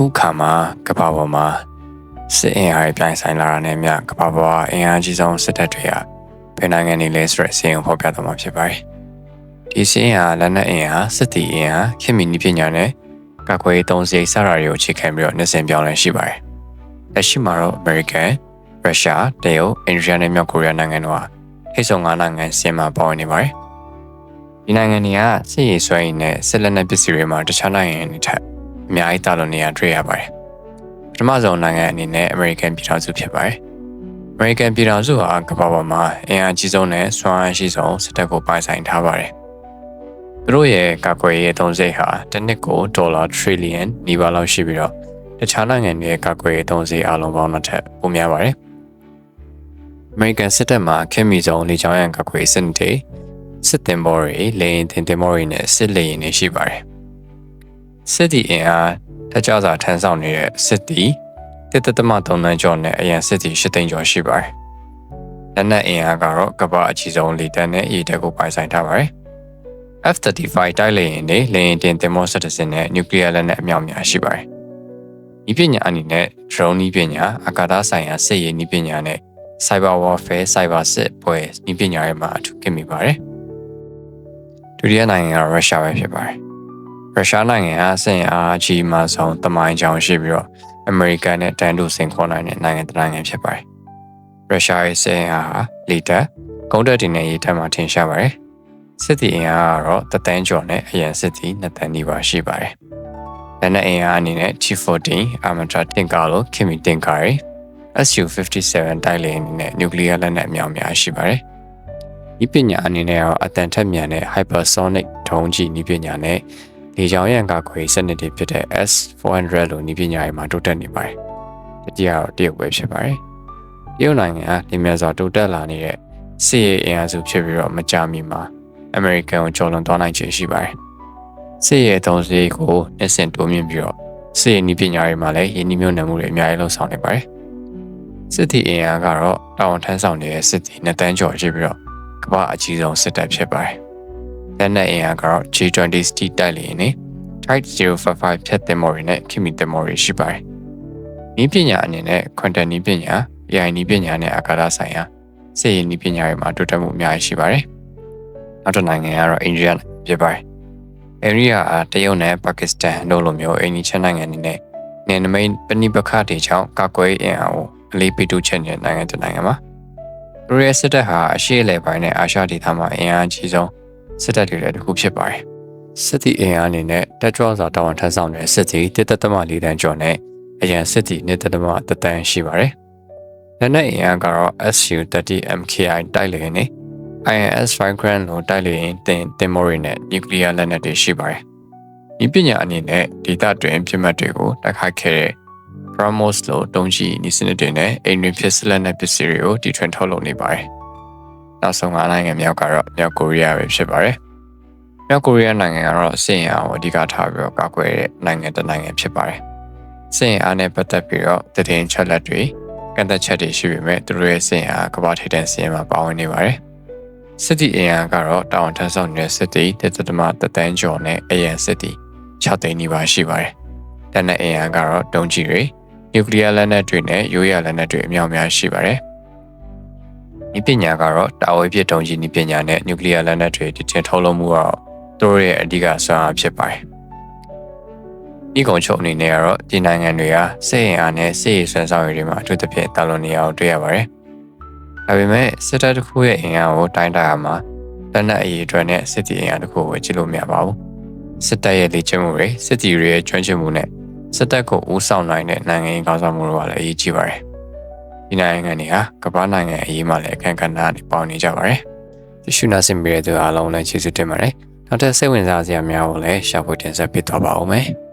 ဥက္ခါမှာကပ္ပပေါ်မှာစစ်အင်အားပြိုင်ဆိုင်လာတာနဲ့မြကပ္ပပေါ်အင်အားကြီးဆုံးစစ်တပ်တွေကဘယ်နိုင်ငံနေလဲဆိုတဲ့စီရင်ဖော်ပြသွားမှာဖြစ်ပါတယ်။ဒီစီရင်ဟာလက်နက်အင်အားစစ်တီအင်အားခင်မီနီပညာနဲ့ကာကွယ်ရေးသုံးစရိတ်စတာတွေကိုအခြေခံပြီးတော့နှစ်ဆင်ပြောင်းလဲရှိပါတယ်။လက်ရှိမှာတော့ American, Russia, တရုတ်, India နဲ့မြောက်ကိုရီးယားနိုင်ငံတို့ဟာထိပ်ဆုံး၅နိုင်ငံစီမှာပါဝင်နေပါတယ်။ဒီနိုင်ငံတွေကစစ်ရေးဆွဲရည်နဲ့စစ်လက်နက်ပစ္စည်းတွေမှာတခြားနိုင်ငံတွေထက် အများကြီးတာလွန်နေရတွေ့ရပါတယ်။ပထမဆုံးနိုင်ငံအနေနဲ့ American ပြည်ထောင်စုဖြစ်ပါတယ်။ American ပြည်ထောင်စုဟာကမ္ဘာပေါ်မှာအင်အားကြီးဆုံးနဲ့စွမ်းအားရှိဆုံးစစ်တပ်ကိုပိုင်ဆိုင်ထားပါတယ်။သူတို့ရဲ့ကာကွယ်ရေးအသုံးစရိတ်ဟာတစ်နှစ်ကိုဒေါ်လာ trillion နီးပါးလောက်ရှိပြီးတော့တခြားနိုင်ငံတွေရဲ့ကာကွယ်ရေးအသုံးစရိတ်အလုံးပေါင်းတစ်ထက်ပိုများပါတယ်။ American စစ်တပ်မှာခင်မီဆုံးလေကြောင်းရန်ကာကွယ်ရေးစနစ်တွေစစ်တင်ဘောတွေလေရင်တင်တင်ဘောတွေနဲ့စစ်လေရင်တွေရှိပါတယ်။ စစ်တီအင်အားတကြစာထမ်းဆောင်နေတဲ့စစ်တီတစ်တသမ3တန်းကျော်နဲ့အရန်စစ်တီ8သိန်းကျော်ရှိပါတယ်။လက်နက်အင်အားကတော့ကမ္ဘာအကြီးဆုံးလေတပ်နဲ့ရေတပ်ကိုပိုင်ဆိုင်ထားပါတယ်။ F-35 တိုက်လေယာဉ်တွေလေယာဉ်တင်တင်မောဆက်တစင်းနဲ့နျူကလ িয়ার လက်နက်အမြောက်များရှိပါတယ်။ဤပညာအနေနဲ့ drone ဤပညာအကာသဆိုင်ရာစစ်ရေးဤပညာနဲ့ cyber warfare cyber စစ်ပွဲဤပညာတွေမှာအထူးခင်မိပါတယ်။ဒုတိယနိုင်ငံကရုရှားပဲဖြစ်ပါတယ်။ ရုရှားနိုင်ငံဟာစင်အားကြီးမှဆုံးတမိုင်းကြောင်ရှိပြီးတော့အမေရိကန်နဲ့တန်တူစင်ခေါ်နိုင်တဲ့နိုင်ငံတစ်နိုင်ငံဖြစ်ပါတယ်။ရုရှားရဲ့စင်အားဟာလီတာကုန်းတက်တင်နဲ့ရေးထက်မှထင်ရှားပါတယ်။စစ်တီအင်အားကတော့တသန်းကျော်နဲ့အရန်စစ်တီနှစ်သန်းနီးပါးရှိပါတယ်။လက်နက်အင်အားအနေနဲ့ T14 Armata တင်ကာလို့ခင်မီတင်ကာရီ SU-57 တိုက်လေယာဉ်နဲ့နျူကလ িয়ার လက်နက်အများများရှိပါတယ်။ဤပညာအနေနဲ့ရောအတန်ထက်မြန်တဲ့ hypersonic ဒုံးကျည်နည်းပညာနဲ့ လေကြောင်းရန်ကာကွယ်စနစ်တွေဖြစ်တဲ့ S-400 လိုနည်းပညာတွေမှာတိုးတက်နေပါတယ်။တတိယတော့တရုတ်ပဲဖြစ်ပါတယ်။တရုတ်နိုင်ငံဟာဒီမြတ်စွာတိုးတက်လာနေတဲ့စစ်ရေးအင်အားစုဖြစ်ပြီးတော့မကြာမီမှာ American ကိုကျော်လွန်သွားနိုင်ခြေရှိပါတယ်။စစ်ရေးအသုံးစရိတ်ကိုနှစ်ဆင့်တိုးမြင့်ပြီးတော့စစ်ရေးနည်းပညာတွေမှာလည်းယင်းနှိမ့်ညွှန်မှုတွေအများကြီးလှုပ်ဆောင်နေပါတယ်။စစ်တီအင်အားကတော့တာဝန်ထမ်းဆောင်နေတဲ့စစ်တီနှစ်တန်းကျော်ရှိပြီးတော့ကမ္ဘာအကြီးဆုံးစစ်တပ်ဖြစ်ပါတယ်။ လက်နက်အင်အားကတော့ G20 Steed တိုက်လေယာဉ်နဲ့ Type 055ဖြတ်သင်္ဘောတွေနဲ့ခင်မီသင်္ဘောတွေရှိပါတယ်။နည်းပညာအနေနဲ့ Quantum နည်းပညာ AI နည်းပညာနဲ့အာကာသဆိုင်ရာစစ်ရေးနည်းပညာတွေမှာတိုးတက်မှုအများကြီးရှိပါတယ်။နောက်တစ်နိုင်ငံကတော့အိန္ဒိယဖြစ်ပါတယ်။အိန္ဒိယကတရုတ်နဲ့ပါကစ္စတန်တို့လိုမျိုးအိန္ဒိယနိုင်ငံတွေနဲ့နယ်နိမိတ်ပဏိပခတွေကြောင့်ကာကွယ်အင်အားကိုအလေးပေးတူချက်နေတဲ့နိုင်ငံတစ်နိုင်ငံပါ။ရိုရဲစစ်တပ်ဟာအရှေ့အလယ်ပိုင်းနဲ့အာရှဒေသမှာအင်အားကြီးဆုံး စစ်တပ်တွေလည်းတစ်ခုဖြစ်ပါတယ်။စစ်တီအင်အားအနေနဲ့တက်ကြွစွာတာဝန်ထမ်းဆောင်တဲ့စစ်တီတစ်သက်သမ၄တန်းကျော်နဲ့အရန်စစ်တီနှစ်သက်သမတတန်းရှိပါတယ်။လက်နက်အင်အားကတော့ SU-30 MKI တိုက်လေယာဉ်နဲ့ INS 5 Grand လိုတိုက်လေယာဉ်တင်တင်မောရီနဲ့နျူကလ িয়ার လက်နက်တွေရှိပါတယ်။ဒီပညာအနေနဲ့ဒေသတွင်ပြစ်မှတ်တွေကိုတိုက်ခိုက်ခဲ့တဲ့ Brahmos လိုတုံးကြီးဤစနစ်တွေနဲ့အိမ်တွင်ဖြစ်စလက်နဲ့ပစ္စည်းတွေကိုတီထွင်ထုတ်လုပ်နေပါတယ်။ နောက်ဆုံး၅နိုင်ငံမြောက်ကတော့မြောက်ကိုရီးယားပဲဖြစ်ပါတယ်။မြောက်ကိုရီးယားနိုင်ငံကတော့စစ်ရင်အားကိုအဓိကထားပြီးတော့ကာကွယ်တဲ့နိုင်ငံတစ်နိုင်ငံဖြစ်ပါတယ်။စစ်ရင်အားနဲ့ပတ်သက်ပြီးတော့တည်င်းချက်လက်တွေကန့်သက်ချက်တွေရှိပေမဲ့သူတို့ရဲ့စစ်ရင်အားကမ္ဘာထိပ်တန်းစစ်ရင်မှာပါဝင်နေပါတယ်။စစ်တီအင်အားကတော့တာဝန်ထမ်းဆောင်နေတဲ့စစ်တီတစ်သက်သမတသန်းကျော်နဲ့အရန်စစ်တီ6သိန်းနီးပါးရှိပါတယ်။တနက်အင်အားကတော့တုံးကြီးတွေနျူကလ িয়ার လက်နက်တွေနဲ့ရိုးရာလက်နက်တွေအများများရှိပါတယ်။ ဒီပညာကတော့တာဝေးပြတုံးကြီးဒီပညာနဲ့နျူကလ িয়ার လက်နက်တွေတည်ချင်းထုတ်လုပ်မှုတော့သူတို့ရဲ့အဓိကဆွမ်းအားဖြစ်ပါတယ်။ဒီကုံချုပ်အနေနဲ့ကတော့ဒီနိုင်ငံတွေကစစ်ရင်အားနဲ့စစ်ရေးဆွမ်းဆောင်ရည်တွေမှာအထူးသဖြင့်တာလွန်နေအောင်တွေ့ရပါတယ်။ဒါပေမဲ့စစ်တပ်တစ်ခုရဲ့အင်အားကိုတိုင်းတာရမှာလက်နက်အရေးအတွက်နဲ့စစ်တီအင်အားတစ်ခုကိုကြည့်လို့မရပါဘူး။စစ်တပ်ရဲ့လေ့ကျင့်မှုတွေစစ်တီတွေရဲ့ကျွမ်းကျင်မှုနဲ့စစ်တပ်ကိုဦးဆောင်နိုင်တဲ့နိုင်ငံရေးကောင်းဆောင်မှုတွေကလည်းအရေးကြီးပါတယ်။ ဒီနိုင်ငံတွေဟာကမ္ဘာနိုင်ငံအရေးမှလည်းအခမ်းကဏ္ဍတွေပေါနေကြပါတယ်။ဒီရှုနာစင်ပြီးတဲ့သူအားလုံးလည်းကျေးဇူးတင်ပါတယ်။နောက်ထပ်စိတ်ဝင်စားစရာများကိုလည်းရှာဖွေတင်ဆက်ပေးသွားပါဦးမယ်။